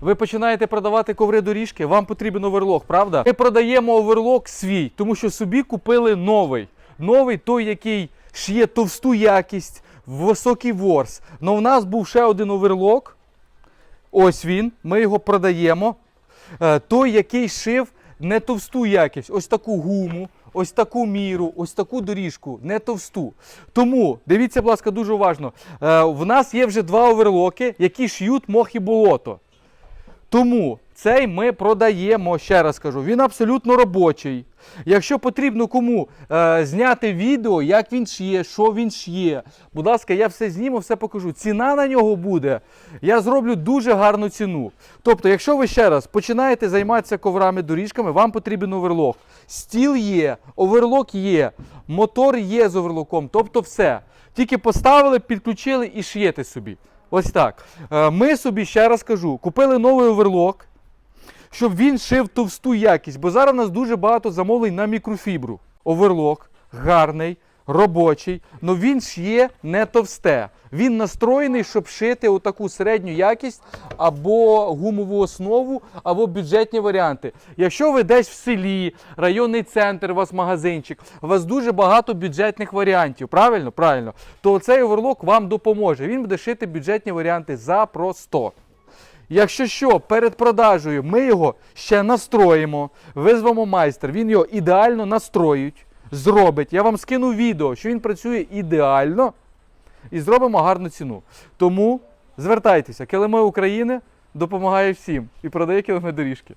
Ви починаєте продавати коври доріжки, вам потрібен оверлок, правда? Ми продаємо оверлок свій, тому що собі купили новий. Новий той, який шиє товсту якість, високий ворс. Но в нас був ще один оверлок. Ось він. Ми його продаємо. Е, Той, який шив не товсту якість, ось таку гуму, ось таку міру, ось таку доріжку, не товсту. Тому дивіться, будь ласка, дуже уважно. Е, В нас є вже два оверлоки, які шиють мох і болото. Тому цей ми продаємо, ще раз кажу, він абсолютно робочий. Якщо потрібно кому е, зняти відео, як він шиє, що він шиє, будь ласка, я все зніму, все покажу. Ціна на нього буде. Я зроблю дуже гарну ціну. Тобто, якщо ви ще раз починаєте займатися коврами, доріжками, вам потрібен оверлок. Стіл є, оверлок є, мотор є з оверлоком, тобто все. Тільки поставили, підключили і шиєте собі. Ось так. Е, Ми собі, ще раз кажу, купили новий оверлок, щоб він шив товсту якість, бо зараз у нас дуже багато замовлень на мікрофібру. Оверлок гарний, робочий, але він шиє не товсте. Він настроєний, щоб шити отаку середню якість або гумову основу, або бюджетні варіанти. Якщо ви десь в селі, районний центр, у вас магазинчик, у вас дуже багато бюджетних варіантів, правильно? Правильно, то цей оверлок вам допоможе. Він буде шити бюджетні варіанти запросто. Якщо що, перед продажею ми його ще настроїмо, визвемо майстер, він його ідеально настроїть, зробить. Я вам скину відео, що він працює ідеально і зробимо гарну ціну. Тому звертайтеся, килими України допомагає всім і продає килими доріжки.